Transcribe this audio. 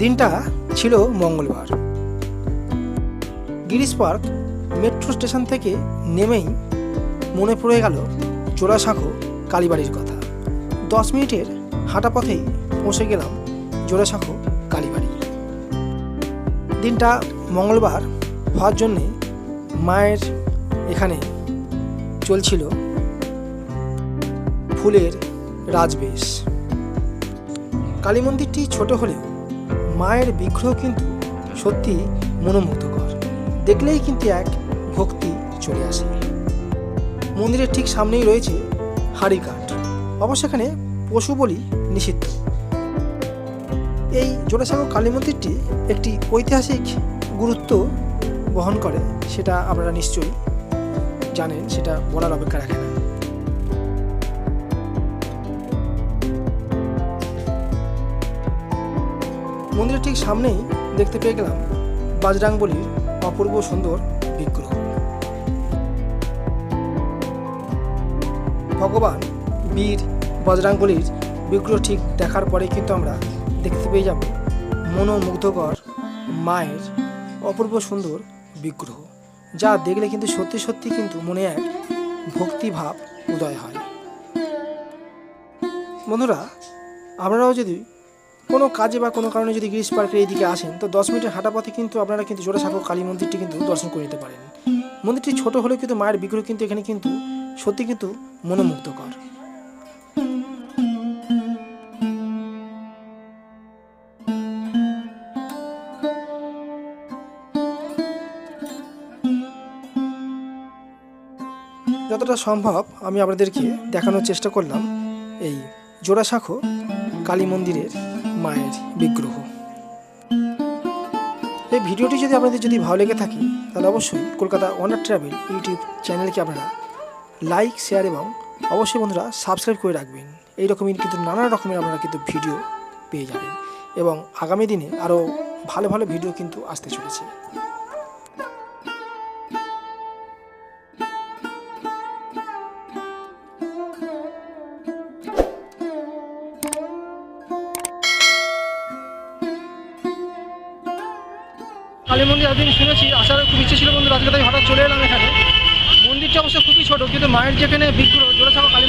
দিনটা ছিল মঙ্গলবার। গিরিশ পার্ক মেট্রো স্টেশন থেকে নেমেই মনে পড়ে গেল জোড়াসাঁকো কালীবাড়ির কথা। দশ মিনিটের হাঁটা পথেই পৌঁছে গেলাম জোড়াসাঁকো কালীবাড়ি। দিনটা মঙ্গলবার হওয়ার জন্যে মায়ের এখানে চলছিল ফুলের রাজবেশ। কালী মন্দিরটি ছোট হলেও মায়ের বিগ্রহ কিন্তু সত্যি মনোমুগ্ধকর। দেখলেই কিন্তু এক ভক্তি চলে আসে। মন্দিরের ঠিক সামনেই রয়েছে হাড়িকাঠ অবশ্য এখানে পশু বলি নিষিদ্ধ। এই জোড়াসাগর কালী মন্দিরটি একটি ঐতিহাসিক গুরুত্ব বহন করে, সেটা আপনারা নিশ্চয়ই জানেন, সেটা বলার অপেক্ষা রাখে না। মন্দিরের ঠিক সামনেই দেখতে পেয়ে গেলাম বাজরাংবলির অপূর্ব সুন্দর বিগ্রহ। ভগবান, বীর, বজরাঙ্গলির বিগ্রহ ঠিক দেখার পরে কিন্তু আমরা দেখতে পেয়ে যাব মনোমুগ্ধকর মায়ের অপূর্ব সুন্দর বিগ্রহ, যা দেখলে কিন্তু সত্যি সত্যি কিন্তু মনে এক ভক্তিভাব উদয় হয়। বন্ধুরা, আপনারাও যদি কোনো কাজে বা কোনো কারণে যদি গিরিশ পার্কের এইদিকে আসেন, তো দশ মিনিটের হাঁটা পথে কিন্তু আপনারা কিন্তু জোড়াসাঁকো কালী মন্দিরটি কিন্তু দর্শন করে নিতে পারেন। মন্দিরটি ছোট হলেও কিন্তু মায়ের বিগ্রহ কিন্তু এখানে কিন্তু সত্যি কিন্তু মনোমুগ্ধকর। যতটা সম্ভব আমি আপনাদেরকে দেখানোর চেষ্টা করলাম, এই জোড়াসাঁকো কালী মন্দিরের মায়ের বিগ্রহ। এই ভিডিওটি যদি আপনাদের যদি ভালো লেগে থাকে, তাহলে অবশ্যই কলকাতা ওয়ান্ডার ট্রাভেল ইউটিউব চ্যানেলকে আপনারা লাইক শেয়ার এবং অবশ্যই বন্ধুরা সাবস্ক্রাইব করে রাখবেন। এই রকমই কিন্তু নানা রকমের আপনারা কিন্তু ভিডিও পেয়ে যাবেন এবং আগামী দিনে আরও ভালো ভালো ভিডিও কিন্তু আসতে চলেছে। কালী মন্দির এতদিন শুনেছি আসার খুব ইচ্ছে ছিল বন্ধু, আজকে তাই হঠাৎ চলে এলাম এখানে। মন্দিরটা অবশ্য খুবই ছোট, কিন্তু মায়ের যেখানে বিগ্রহ জোড়াসাঁকো কালী